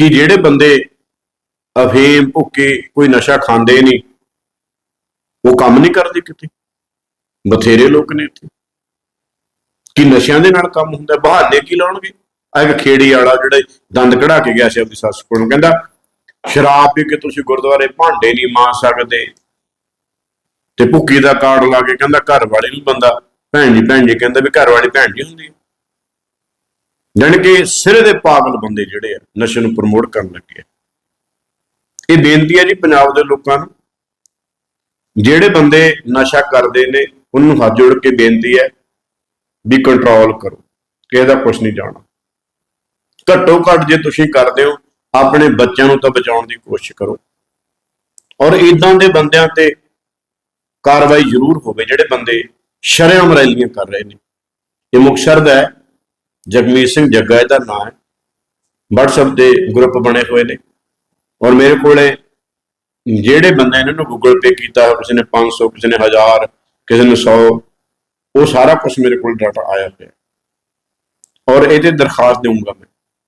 ਕਿ ਜਿਹੜੇ ਬੰਦੇ ਅਫੀਮ ਭੁੱਕੇ ਕੋਈ ਨਸ਼ਾ ਖਾਂਦੇ ਨਹੀਂ, ਉਹ ਕੰਮ ਨਹੀਂ ਕਰਦੇ ਕਿਤੇ? ਬਥੇਰੇ ਲੋਕ ਨੇ ਇੱਥੇ। ਕਿ ਨਸ਼ਿਆਂ ਦੇ ਨਾਲ ਕੰਮ ਹੁੰਦਾ, ਬਹਾਨੇ ਕੀ ਲਾਉਣਗੇ? ਆ ਇੱਕ ਖੇੜੀ ਵਾਲਾ ਜਿਹੜਾ ਦੰਦ ਕਢਾ ਕੇ ਗਿਆ ਸੀ ਆਪਣੀ ਸੱਸ ਕੋਲ ਕਹਿੰਦਾ, ਸ਼ਰਾਬ ਪੀ ਕੇ ਤੁਸੀਂ ਗੁਰਦੁਆਰੇ ਭਾਂਡੇ ਨਹੀਂ ਮਾਰ ਸਕਦੇ। ਤੇ ਭੁੱਕੀ ਦਾ ਕਾਰਡ ਲਾ ਕੇ ਕਹਿੰਦਾ, ਘਰ ਵਾਲੀ ਨੂੰ ਬੰਦਾ, ਭੈਣ ਜੀ ਭੈਣ ਜੀ ਕਹਿੰਦਾ ਵੀ ਘਰ ਵਾਲੀ ਭੈਣ ਜੀ ਹੁੰਦੀ ਹੈ। ਜਾਣੀ ਕਿ ਸਿਰੇ ਦੇ ਪਾਗਲ ਬੰਦੇ ਜਿਹੜੇ ਆ, ਨਸ਼ੇ ਨੂੰ ਪ੍ਰਮੋਟ ਕਰਨ ਲੱਗੇ ਆ। ਇਹ ਬੇਨਤੀ ਹੈ ਜੀ ਪੰਜਾਬ ਦੇ ਲੋਕਾਂ ਨੂੰ। ਜਿਹੜੇ ਬੰਦੇ ਨਸ਼ਾ ਕਰਦੇ ਨੇ, ਉਹਨੂੰ ਹੱਥ ਜੋੜ ਕੇ ਬੇਨਤੀ ਹੈ ਵੀ ਕੰਟਰੋਲ ਕਰੋ ਕਿਸੇ ਦਾ ਕੁਝ ਨਹੀਂ ਜਾਣਾ। ਘੱਟੋ ਘੱਟ ਜੇ ਤੁਸੀਂ ਕਰਦੇ ਹੋ, ਆਪਣੇ ਬੱਚਿਆਂ ਨੂੰ ਤਾਂ ਬਚਾਉਣ ਦੀ ਕੋਸ਼ਿਸ਼ ਕਰੋ। ਔਰ ਇਦਾਂ ਦੇ ਬੰਦਿਆਂ ਤੇ ਕਾਰਵਾਈ ਜ਼ਰੂਰ ਹੋਵੇ, ਜਿਹੜੇ ਬੰਦੇ ਸ਼ਰੇਆਮ ਰੈਲੀਆਂ ਕਰ ਰਹੇ ਨੇ। ਇਹ ਮੁਕਤਸਰ ਦਾ ਹੈ। ਜਗਮੀਤ ਸਿੰਘ ਜੱਗਾ ਇਹਦਾ ਨਾਮ ਹੈ। WhatsApp ਦੇ ਗਰੁੱਪ ਬਣੇ ਹੋਏ ਨੇ। ਔਰ ਮੇਰੇ ਕੋਲੇ ਜਿਹੜੇ ਬੰਦੇ ਇਹਨਾਂ ਨੂੰ ਗੂਗਲ ਪੇ ਕੀਤਾ ਕਿਸੇ ਨੇ 500 ਕਿਸੇ ਨੇ 1000 ਕਿਸੇ ਨੇ 100 ਉਹ ਸਾਰਾ ਕੁਝ ਮੇਰੇ ਕੋਲ ਡਾਟਾ ਆਇਆ ਹੋਇਆ ਔਰ ਇਹਦੇ ਦਰਖਾਸਤ ਦੇਵਾਂਗਾ ਮੈਂ।